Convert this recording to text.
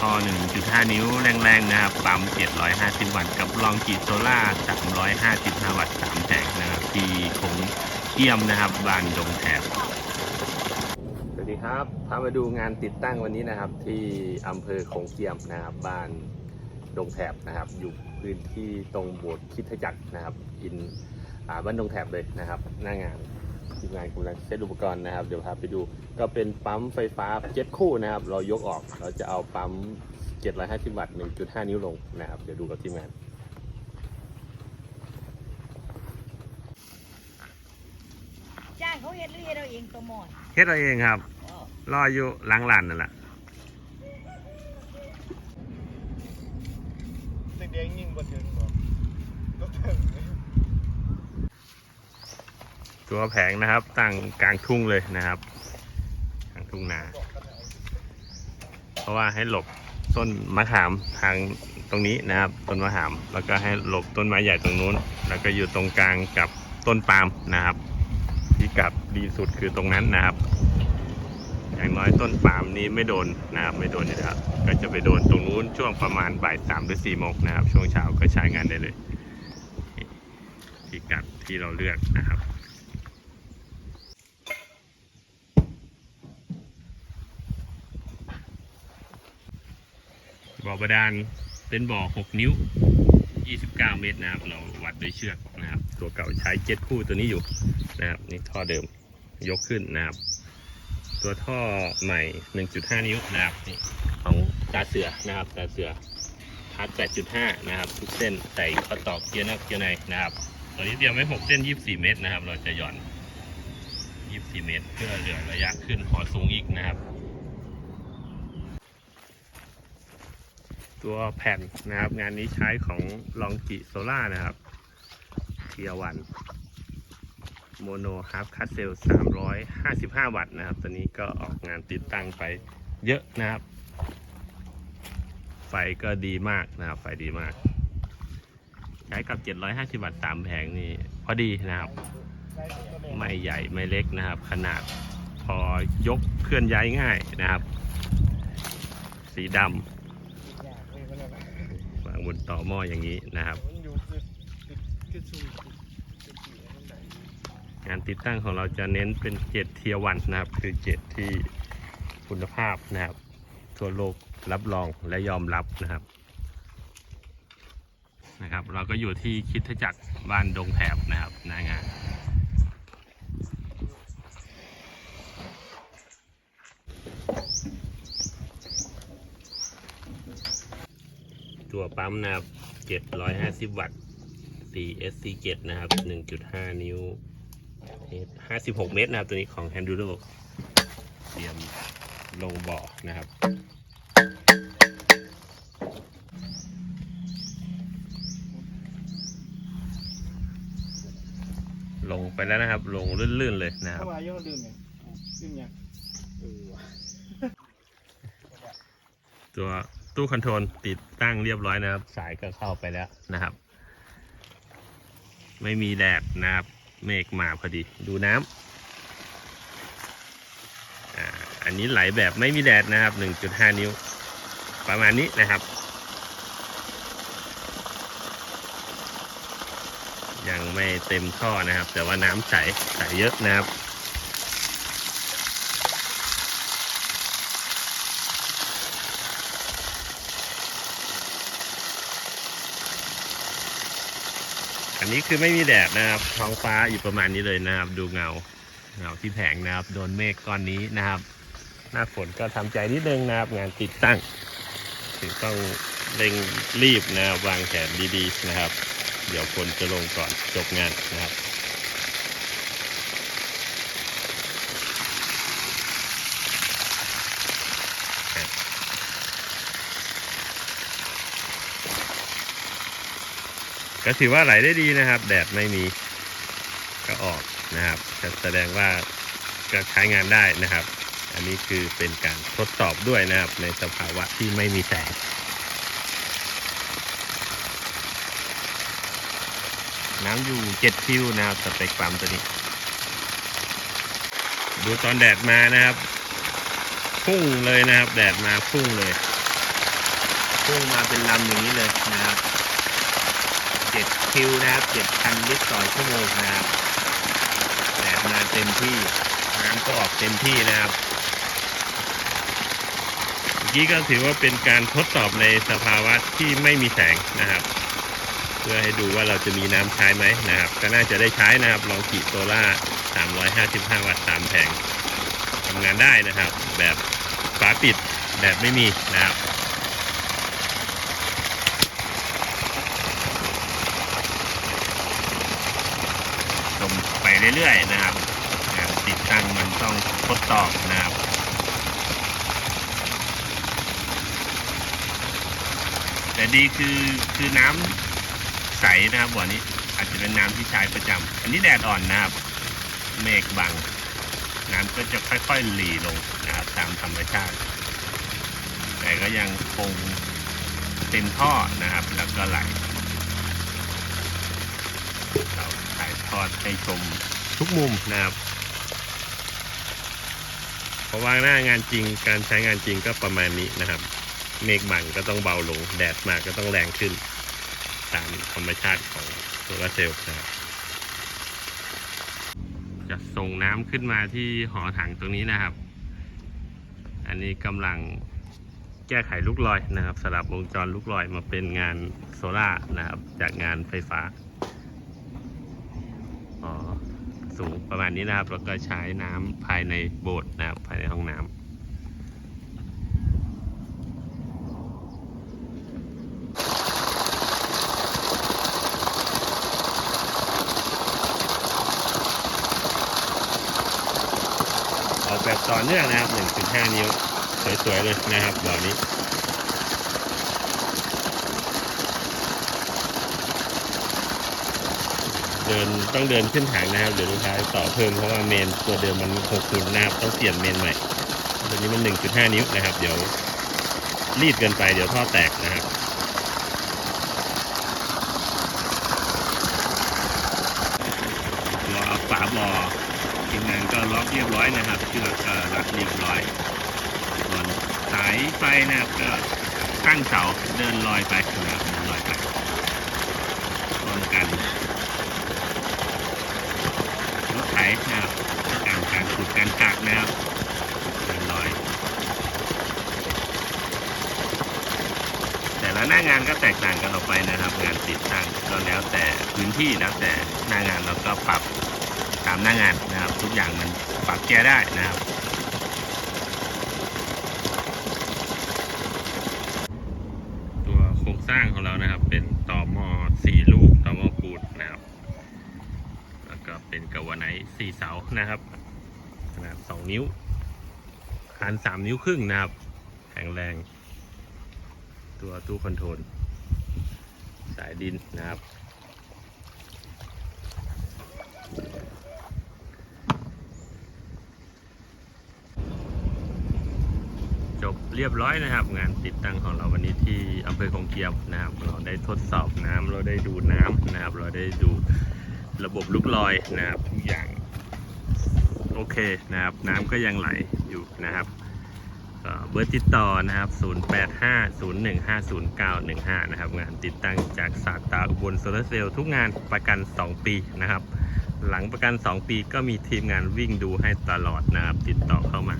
ท่อ 1.5 นิ้วแรงๆนะครับ ปั๊ม 750 วัตต์ กับลองกีโซล่า 355 วัตต์ 3แผงนะครับ ที่คงเกี่ยมนะครับบ้านดงแถบ สวัสดีครับ พามาดูงานติดตั้งวันนี้นะครับ ที่อำเภอคงเกียมนะครับ บ้านดงแถบนะครับ อยู่พื้นที่ตรงโบสถ์คิดจักรนะครับ อินอบ้านดงแถบเลยนะครับ หน้างาน ทีมงานกำลังเซตอุปกรณ์นะครับ เดี๋ยวพาไปดู ก็เป็นปั๊มไฟฟ้าเจ็ดคู่นะครับ เรายกออก เราจะเอาปั๊ม 750 วัตต์ 1.5 นิ้วลงนะครับ เดี๋ยวดูกับทีมงานจ้างเขาเฮ็ดหรือเฮ็ดเราเองตัวหมอนเฮ็ดเราเองครับ รออยู่หล้างลานนั่นแหละแดงๆยิ่งบ่ถึงบ่ก็ถึง ตัวแผงนะครับ ตั้งกลางทุ่งเลยนะครับกลางทุ่งนา เพราะว่าให้หลบต้นมะขามทางตรงนี้นะครับ ต้นมะขาม แล้วก็ให้หลบต้นไม้ใหญ่ตรงนู้น แล้วก็อยู่ตรงกลางกับต้นปาล์มนะครับที่กลับดีสุดคือตรงนั้นนะครับ อย่างน้อยต้นปาล์มนี้ไม่โดนนะครับ ไม่โดนอยู่แล้วก็จะไปโดนตรงนู้นช่วงประมาณบ่ายสามหรือสี่โมงนะครับ ช่วงเช้าก็ใช้งานได้เลยที่กัดที่เราเลือกนะครับ บ่ อบาดาลเป็นบ่อ 6 นิ้ว 29 เมตรนะครับ เราวัดด้วยเชือกนะครับ ตัวเก่าใช้เจ็ดคู่ตัวนี้อยู่นะครับนี่ท่อเดิมยกขึ้นนะครับ ตัวท่อใหม่ 1.5 นิ้วนะครับนี่ของตาเสือนะครับตาเสือพัด8.5 นะครับ ทุกเส้นใส่ข้อตอเกียร์นอกเกียร์ในนะครับตัวนี้เตรียมไว้ 6 เส้น 24 เมตรนะครับ เราจะหย่อน 24 เมตร เพื่อเหลือระยะขึ้นหอสูงอีกนะครับ ตัวแผ่นนะครับ งานนี้ใช้ของลองจิโซล่านะครับเทียวันโมโนฮาร์ฟคัสเซล355 วัตต์นะครับ ตัวนี้ก็ออกงานติดตั้งไปเยอะนะครับ ไฟก็ดีมากนะครับ ไฟดีมาก ใช้กับ 750 วัตต์3แผงนี่พอดีนะครับ ไม่ใหญ่ไม่เล็กนะครับ ขนาดพอยกเคลื่อนย้ายง่ายนะครับ สีดำ วางบนต่อหม้ออย่างนี้นะครับงานติดตั้งของเราจะเน้นเป็นเจ็ดเทียวันนะครับ คือเจ็ดที่คุณภาพนะครับ ทั่วโลกรับรองและยอมรับนะครับนะครับ เราก็อยู่ที่คิดจักรบ้านดงแถบนะครับหน้างาน ตัวปั๊มนะครับ 750 วัตต์ 4SC7 นะครับ 1.5 นิ้ว 56 เมตรนะครับ ตัวนี้ของ Handuro เตรียมลงบ่อนะครับลงไปแล้วนะครับ ลงลื่นๆเลยนะครับเข้ามาย่อลืมไงลืมยังเออว่ะตัว ตู้คอนโทรลติดตั้งเรียบร้อยนะครับ สายก็เข้าไปแล้วนะครับ ไม่มีแดดนะครับ เมฆมาพอดีดูน้ำอ่าอันนี้ไหลแบบไม่มีแดดนะครับ 1.5 นิ้ว ประมาณนี้นะครับยังไม่เต็มท่อนะครับ แต่ว่าน้ำใสใสเยอะนะครับ นนี้คือไม่มีแดดนะครับ ท้องฟ้าอยู่ประมาณนี้เลยนะครับ ดูเงา เงาที่แผงนะครับ โดนเมฆก้อนนี้นะครับ หน้าฝนก็ทำใจนิดนึงนะครับ งานติดตั้งถึงต้องเร่งรีบนะครับวางแผนดีๆนะครับ เดี๋ยวฝนจะลงก่อนจบงานนะครับ ก็ถือว่าไหลได้ดีนะครับ แดดไม่มีก็ออกนะครับก็แสดงว่าก็ใช้งานได้นะครับ อันนี้คือเป็นการทดสอบด้วยนะครับ ในสภาวะที่ไม่มีแสงน้ำอยู่เจ็ดคิวนะครับสเปกปั๊มตัวนี้ ดูตอนแดดมานะครับ พุ่งเลยนะครับ แดดมาพุ่งเลย พุ่งมาเป็นลำอย่างนี้เลยนะครับ เจ็ดคิวนะครับเจ็ดพันลิตรต่อชั่วโมงนะครับแดดมาเต็มที่น้ำก็ออกเต็มที่นะครับเมื่อกี้ก็ถือว่าเป็นการทดสอบในสภาวะที่ไม่มีแสงนะครับ เพื่อให้ดูว่าเราจะมีน้ำใช้ไหมนะครับ ก็น่าจะได้ใช้นะครับลองกีโซล่า 355 วัตต์ตามแผงทำงานได้นะครับ แบบฝาปิดแบบไม่มีนะครับ ชมไป เรื่อยๆนะครับติดตั้งมันต้องทดสอบนะครับแต่ดีคือคือน้ำใสนะครับบ่อนี้อาจจะเป็นน้ำที่ใช้ประจำอันนี้แดดอ่อนนะครับ เมฆบัง น้ำก็จะค่อยๆหลีลงนะครับ ตามธรรมชาติ แต่ก็ยังคงเต็มท่อนะครับ แล้วก็ไหลเรา ถ่ายทอดให้ชมทุกมุมนะครับเพราะว่าหน้างานจริงการใช้งานจริงก็ประมาณนี้นะครับ เมฆบังก็ต้องเบาลง แดดมากก็ต้องแรงขึ้น ตามธรรมชาติของโซลาร์เซลล์นะครับจะส่งน้ำขึ้นมาที่หอถังตรงนี้นะครับ อันนี้กำลังแก้ไขลูกลอยนะครับสลับวงจรลูกลอยมาเป็นงานโซล่านะครับ จากงานไฟฟ้า สูงประมาณนี้นะครับ แล้วก็ใช้น้ำภายในโบสถ์นะครับ ภายในห้องน้ำออกแบบต่อเนื่องนะครับ 1.5 นิ้ว สวย ๆ เลยนะครับบ่อนี้ เดินต้องเดินขึ้นถังนะครับเดี๋ยวลูกค้าต่อเพิ่มเพราะว่าเมนตัวเดิมมันหกหุ่นนะครับต้องเปลี่ยนเมนใหม่ตัวนี้มัน1.5นิ้วนะครับ เดี๋ยวรีดเกินไปเดี๋ยวท่อแตกนะครับรอฝาบอ่อทีมงานก็ล็อกเรียบร้อยนะครับเชือกก็รัดเรียบร้อยส่วนสายไฟนะครับก็ข้งเสาเดินลอยไปนะครับเดินลอยไปป้องกัน รถไถนะครับการการขุดการกักนะครับเดินลอย แต่ละหน้างานก็แตกต่างกันออกไปนะครับ งานติดตั้งก็แล้วแต่พื้นที่แล้วแต่หน้างานเราก็ปรับตามหน้างานนะครับ ทุกอย่างมันปรับแก้ได้นะครับตัวโครงสร้างของเรานะครับ เป็นต่อหม้อสี่ลูกต่อหม้อปูนนะครับ แล้วก็ เป็นกาวไนสี่เสานะครับขนาดสองนิ้วคานสามนิ้วครึ่งนะครับ แข็งแรง ตัวตู้คอนโทรลสายดินนะครับจบเรียบร้อยนะครับ งานติดตั้งของเราวันนี้ที่อำเภอคงเกียมนะครับ เราได้ทดสอบน้ำเราได้ดูน้ำนะครับ เราได้ดู ระบบลูกลอยนะครับทุกอย่างโอเคนะครับน้ำก็ยังไหลอยู่นะครับเบอร์ติดต่อนะครับ 0850150915 นะครับ งานติดตั้งจากสาตาอุบลโซลาร์เซลล์ทุกงานประกัน 2 ปีนะครับ หลังประกัน 2 ปีก็มีทีมงานวิ่งดูให้ตลอดนะครับ ติดต่อเข้ามา